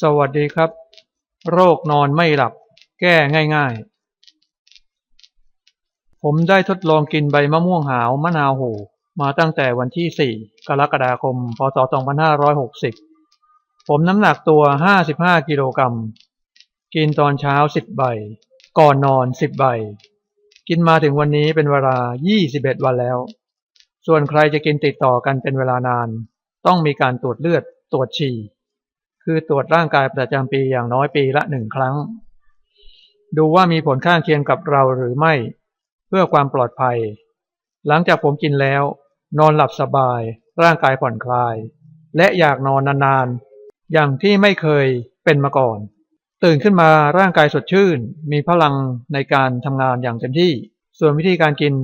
สวัสดีครับ โรคนอนไม่หลับ แก้ง่ายๆ ผมได้ทดลองกินใบมะม่วงหาวมะนาวโหมาตั้งแต่วันที่ 4 กรกฎาคม พศ 2560 ผมน้ำหนักตัว 55 กิโลกรัม กินตอนเช้า 10 ใบ ก่อนนอน 10 ใบ กินมาถึงวันนี้เป็นเวลา 21 วันแล้ว ส่วนใครจะกินติดต่อกันเป็นเวลานาน ต้องมีการตรวจเลือด ตรวจฉี่ คือตรวจร่างกายประจำปีอย่างน้อยปีละหนึ่งครั้ง ดูว่ามีผลข้างเคียงกับเราหรือไม่ เพื่อความปลอดภัย หลังจากผมกินแล้ว นอนหลับสบาย ร่างกายผ่อนคลาย และอยากนอนนานๆ อย่างที่ไม่เคยเป็นมาก่อน ตื่นขึ้นมาร่างกายสดชื่น มีพลังในการทำงานอย่างเต็มที่ ส่วนวิธีการกิน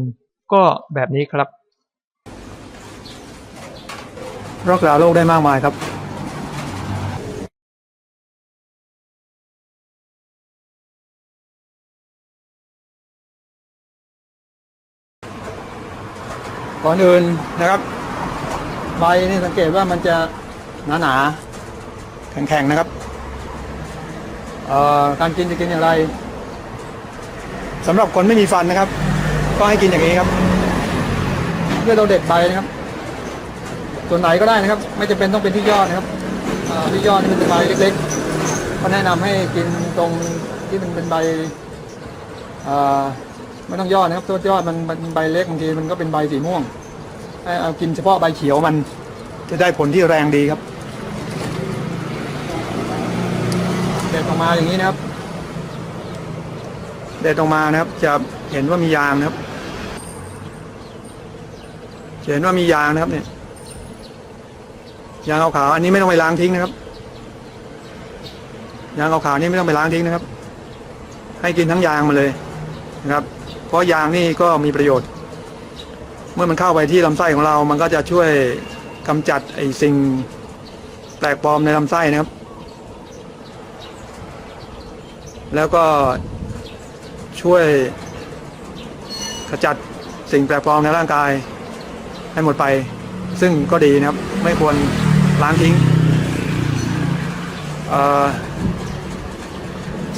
ก็แบบนี้ครับรักษาโรคได้มากมายครับ ก่อนอื่นนะครับ ใบนี่สังเกตว่ามันจะหนาหนาๆแข็งๆนะครับการกินจะกินอย่างไรสำหรับคนไม่มีฟันนะครับ ก็ให้กินอย่างนี้ครับเพื่อเราเด็ดใบนะครับ ส่วนไหนก็ได้นะครับ ไม่จำเป็นต้องเป็นที่ยอดนะครับที่ยอดนี่มันเป็นใบเล็กๆก็แนะนำให้กินตรงที่มันเป็นใบอ่า ไม่ต้องยอดนะครับตัวยอดมันมันใบเล็กบางทีมันก็เป็นใบสีม่วงให้เอากินเฉพาะใบเขียวมันจะได้ผลที่แรงดีครับเด็ดออกมาอย่างนี้นะครับเด็ดออกมานะครับ จะเห็นว่ามียางนะครับเห็นว่ามียางนะครับ เนี่ยยางขาวๆอันนี้ไม่ต้องไปล้างทิ้งนะครับยางขาวๆนี่ไม่ต้องไปล้างทิ้งนะครับ ให้กินทั้งยางมาเลยนะครับ เพราะยางนี่ก็มีประโยชน์ เมื่อมันเข้าไปที่ลำไส้ของเรา มันก็จะช่วยกำจัดไอ้สิ่งแปลกปลอมในลำไส้นะครับ แล้วก็ช่วยขจัดสิ่งแปลกปลอมในร่างกาย ให้หมดไป ซึ่งก็ดีนะครับ ไม่ควรล้างทิ้ง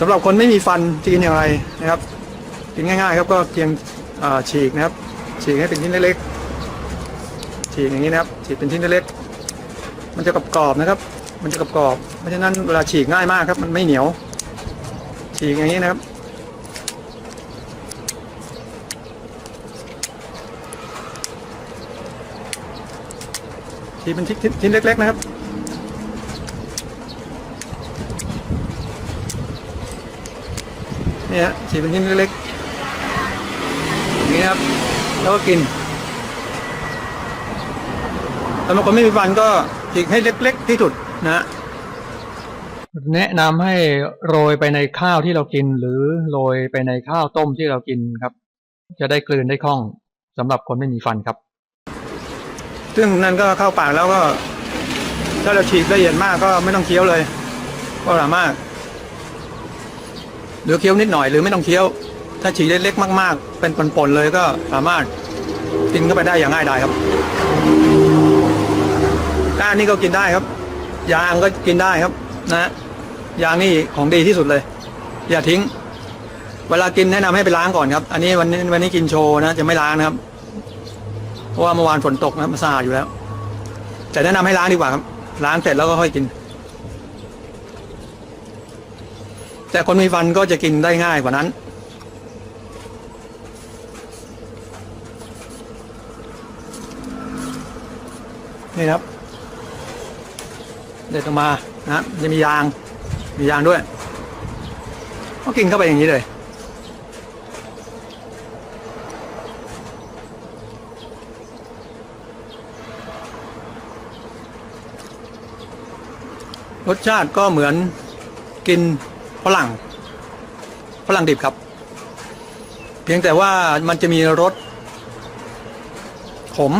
สำหรับคนไม่มีฟันจะกินอย่างไรนะครับ กินง่ายๆครับก็เพียงฉีกนะครับ ฉีกให้เป็นชิ้นเล็กๆฉีกอย่างนี้นะครับ ฉีกเป็นชิ้นเล็กๆมันจะกรอบๆนะครับ มันจะกรอบๆเพราะฉะนั้นเวลาฉีกง่ายมากครับ มันไม่เหนียว ฉีกอย่างนี้นะครับฉีกเป็นชิ้นชิ้นเล็ก ๆ นะครับเนี่ยฮะฉีกเป็นชิ้นเล็กๆ นี้นะครับ แล้วก็กินสำหรับคนไม่มีฟันก็ฉีกให้เล็ก ๆ ที่สุดนะแนะนำให้โรยไปในข้าวที่เรากิน หรือโรยไปในข้าวต้มที่เรากินครับ จะได้กลืนได้คล่องสำหรับคนไม่มีฟันครับ ซึ่งนั่นก็เข้าปากแล้วก็ถ้าเราฉีกละเอียดมากก็ไม่ต้องเคี้ยวเลย ก็สามารถหรือเคี้ยวนิดหน่อยหรือไม่ต้องเคี้ยว ถ้าฉีกเล็กๆมาก ๆ เป็นปนๆเลยก็สามารถกินเข้าไปได้อย่างง่ายดายครับก้านนี่ก็กินได้ครับ ยางก็กินได้ครับ นะยางนี่ของดีที่สุดเลย อย่าทิ้ง เวลากินแนะนำให้ไปล้างก่อนครับ อันนี้วันนี้วันนี้กินโชว์นะจะไม่ล้างนะครับ เพราะว่าเมื่อวานฝนตกนะมันสะอาดอยู่แล้ว แต่แนะนำให้ล้างดีกว่าครับ ล้างเสร็จแล้วก็ค่อยกิน แต่คนมีฟันก็จะกินได้ง่ายกว่านั้น นี่ครับ เด็ดออกมานะจะมียาง มียางด้วยก็กินเข้าไปอย่างนี้เลยรสชาติก็เหมือนกินฝรั่งฝรั่งดิบครับ เพียงแต่ว่ามันจะมีรสขม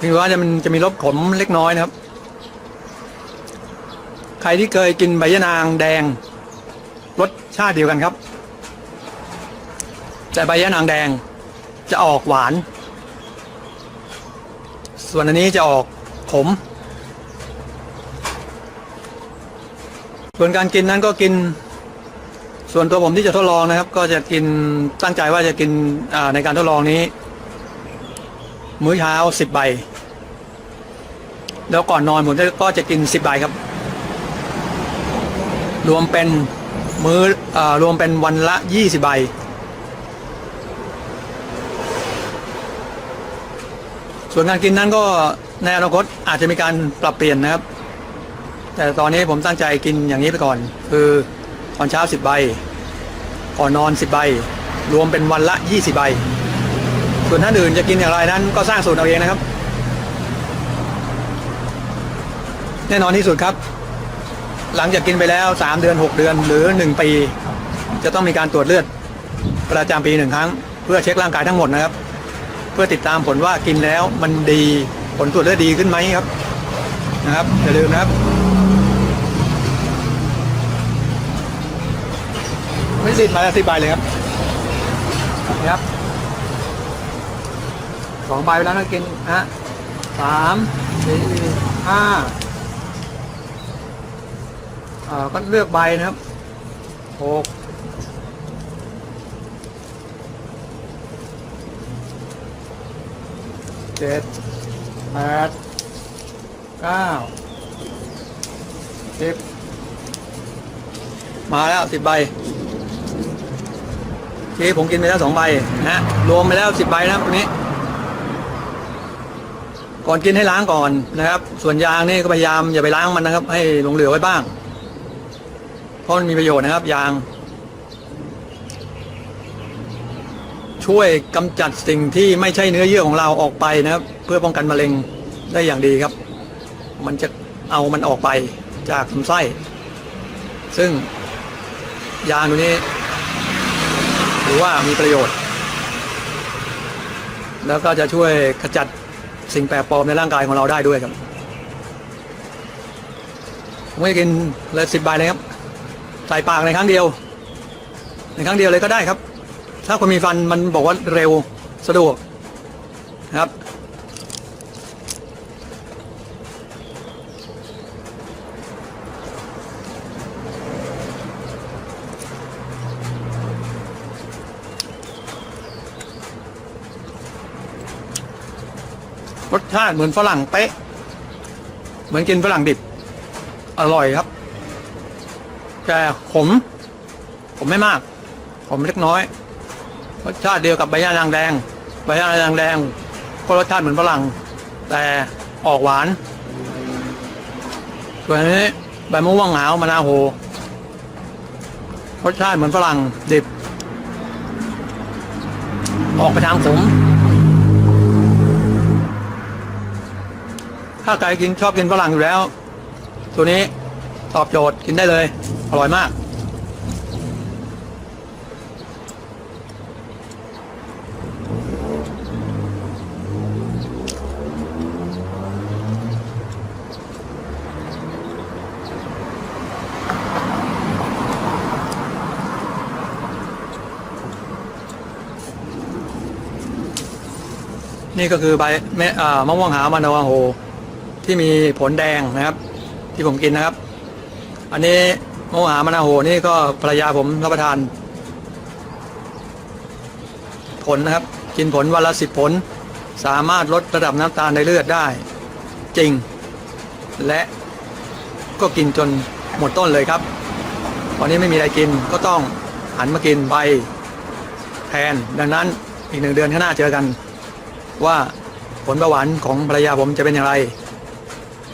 เพียงว่าจะมันจะมีรสขมเล็กน้อยนะครับ ใครที่เคยกินใบยะนางแดงรสชาติเดียวกันครับ แต่ใบยะนางแดงจะออกหวาน ส่วนอันนี้จะออกขม ส่วนการกินนั้นก็กิน ส่วนตัวผมที่จะทดลองนะครับ ก็จะกินตั้งใจว่าจะกินในการทดลองนี้ มื้อเช้าสิบใบ แล้วก่อนนอนผมก็จะกินสิบใบครับ รวมเป็นมื้ออรวมเป็นวันละยี่สิบใบ ส่วนการกินนั้นก็ในอนาคตอาจจะมีการปรับเปลี่ยนนะครับ แต่ตอนนี้ผมตั้งใจกินอย่างนี้ไปก่อน คือตอนเช้าสิบใบ ก่อนนอนสิบใบ รวมเป็นวันละยี่สิบใบ ส่วนท่านอื่นจะกินอย่างไรนั้นก็สร้างสูตรเอาเองนะครับ แน่นอนที่สุดครับ หลังจากกินไปแล้ว 3 เดือน 6 เดือนหรือ 1 ปี จะต้องมีการตรวจเลือด ประจำปีหนึ่งครั้ง เพื่อเช็คร่างกายทั้งหมดนะครับ เพื่อติดตามผลว่ากินแล้วมันดีผลตรวจเลือดดีขึ้นไหมครับนะครับอย่าลืมนะครับไม่ติดมาแล้วสิบใบเลยครับนี่ครับ สองใบไปแล้วนะกินฮะสามสี่ห้าอ่าก็เลือกใบนะครับหกเจ็ดแปดเก้าสิบมาแล้วสิบใบทีผมกินไปแล้วสองใบนะฮะรวมไปแล้วสิบใบนะครับตัวนี้ ก่อนกินให้ล้างก่อนนะครับ ส่วนยางนี่ก็พยายามอย่าไปล้างมันนะครับ ให้หลงเหลือไว้บ้าง เพราะมันมีประโยชน์นะครับ ยาง ช่วยกำจัดสิ่งที่ไม่ใช่เนื้อเยื่อของเราออกไปนะครับ เพื่อป้องกันมะเร็งได้อย่างดีครับ มันจะเอามันออกไปจากลำไส้ ซึ่งยางตัวนี้ถือว่ามีประโยชน์ แล้วก็จะช่วยขจัด สิ่งแปลกปลอมในร่างกายของเราได้ด้วยครับผมจะกินเลยสิบใบเลยครับ ใส่ปากในครั้งเดียว ในครั้งเดียวเลยก็ได้ครับ ถ้าคนมีฟันมันบอกว่าเร็วสะดวกนะครับ รสชาติเหมือนฝรั่งเป๊ะ เหมือนกินฝรั่งดิบ อร่อยครับ แต่ขม ผมไม่มาก ผมเล็กน้อย รสชาติเดียวกับใบย่านางแดง ใบย่านางแดง ก็รสชาติเหมือนฝรั่ง แต่ออกหวาน ส่วนนนี้ใบมะม่วงหาวมะนาวโหรสชาติเหมือนฝรั่งดิบ ออกไปทางขม ถ้าใครกินชอบกินฝรั่งอยู่แล้ว ตัวนี้ตอบโจทย์กินได้เลย อร่อยมาก นี่ก็คือใบแม่อ่ามะม่วงหามันาวาโฮ ที่มีผลแดงนะครับ ที่ผมกินนะครับ อันนี้มะม่วงหามนาโหนี่ก็ภรรยาผมรับประทาน ผลนะครับ กินผลวันละสิบผล สามารถลดระดับน้ำตาลในเลือดได้ จริง และก็กินจนหมดต้นเลยครับตอนนี้ไม่มีอะไรกินก็ต้องหันมากินใบแทน ดังนั้นอีกหนึ่งเดือนข้างหน้าเจอกัน ว่าผลเบาหวานของภรรยาผมจะเป็นอย่างไร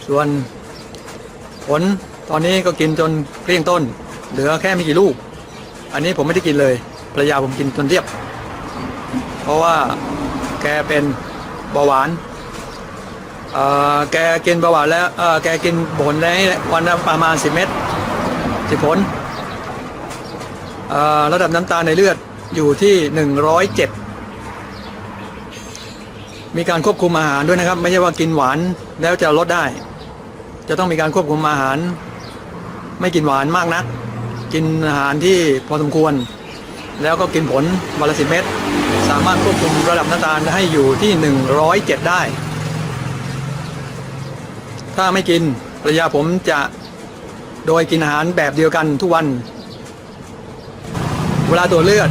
ส่วนผลตอนนี้ก็กินจนเกลี้ยงต้น เหลือแค่ไม่กี่ลูก อันนี้ผมไม่ได้กินเลยภรรยาผมกินจนเรียบ เพราะว่าแกเป็นเบาหวานแกกินเบาหวานแล้วแกกินผลแล้ววันละประมาณ 10 เม็ด10ผลระดับน้ำตาลในเลือดอยู่ที่ 107 มีการควบคุมอาหารด้วยนะครับ ไม่ใช่ว่ากินหวานแล้วจะลดได้ จะต้องมีการควบคุมอาหาร ไม่กินหวานมากนัก กินอาหารที่พอสมควร แล้วก็กินผลวันละสิเม็ดสามารถควบคุมระดับน้ำตาลให้อยู่ที่ 107 ได้ ถ้าไม่กินภรรยาผมจะโดยกินอาหารแบบเดียวกันทุกวัน เวลาตรวจเลือด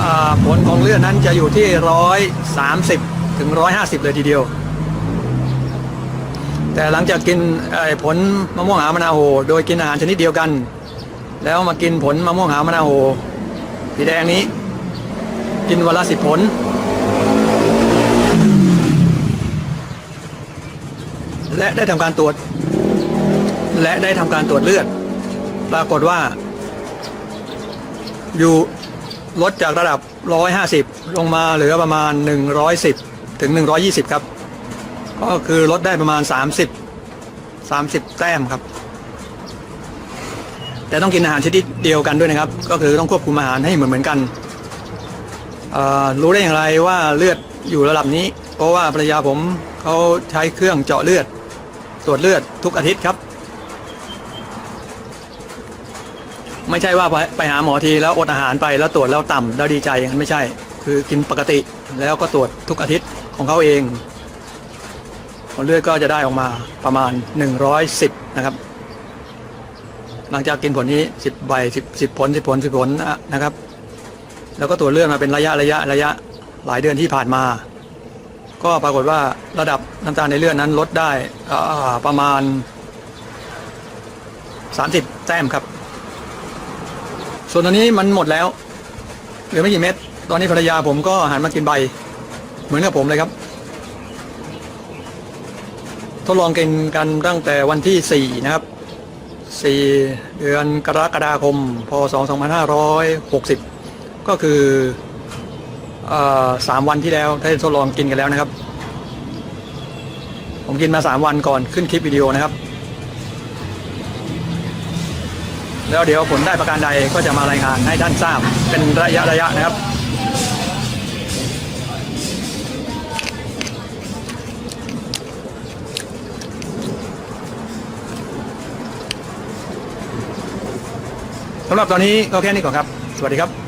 อผลของเลือดนั้นจะอยู่ที่ร้อยสามสิบถึงร้อยห้าสิบเลยทีเดียว แต่หลังจากกินผลมะม่วงหามะนาวโห โดยกินอาหารชนิดเดียวกัน แล้วมากินผลมะม่วงหามะนาวโหสีแดงนี้ กินวันละสิบผล และได้ทำการตรวจ และได้ทำการตรวจเลือด ปรากฏว่า อยู่ลดจากระดับ 150 ลงมาเหลือประมาณ 110 ถึง 120 ครับ ก็คือลดได้ประมาณ 30 30 แต้มครับ แต่ต้องกินอาหารชนิดเดียวกันด้วยนะครับ ก็คือต้องควบคุมอาหารให้เหมือนเหมือนกัน รู้ได้อย่างไรว่าเลือดอยู่ระดับนี้ เพราะว่าภรรยาผมเขาใช้เครื่องเจาะเลือด ตรวจเลือดทุกอาทิตย์ครับ ไม่ใช่ว่าไปไปหาหมอทีแล้วอดอาหารไปแล้วตรวจแล้วต่ำแล้วดีใจอย่างนั้นไม่ใช่ คือกินปกติแล้วก็ตรวจทุกอาทิตย์ของเขาเอง ผลเลือดก็จะได้ออกมาประมาณ 110 นะครับ หลังจากกินผลนี้ 10ใบ10 10ผล10ผล10ผลนะครับ แล้วก็ตรวจเลือดมาเป็นระยะระยะระยะหลายเดือนที่ผ่านมา ก็ปรากฏว่าระดับน้ำตาลในเลือดนั้นลดได้ประมาณ 30 แต้มครับ ส่วนตอนนี้มันหมดแล้วเหลือไม่กี่เม็ดตอนนี้ภรรยาผมก็หันมากินใบ เหมือนกับผมเลยครับ ดลองกินกันตั้งแต่วันที่ 4 นะครับ 4 เดือนกรกฎาคม พศ 2560 ก็คืออ่อสามวันที่แล้วได้ทดลองกินกันแล้วนะครับ ผมกินมา 3 วันก่อนขึ้นคลิปวิดีโอนะครับ แล้วเดี๋ยวผลได้ประการใดก็จะมารายงานให้ท่านทราบเป็นระยะระยะนะครับ สำหรับตอนนี้ก็แค่นี้ก่อนครับ สวัสดีครับ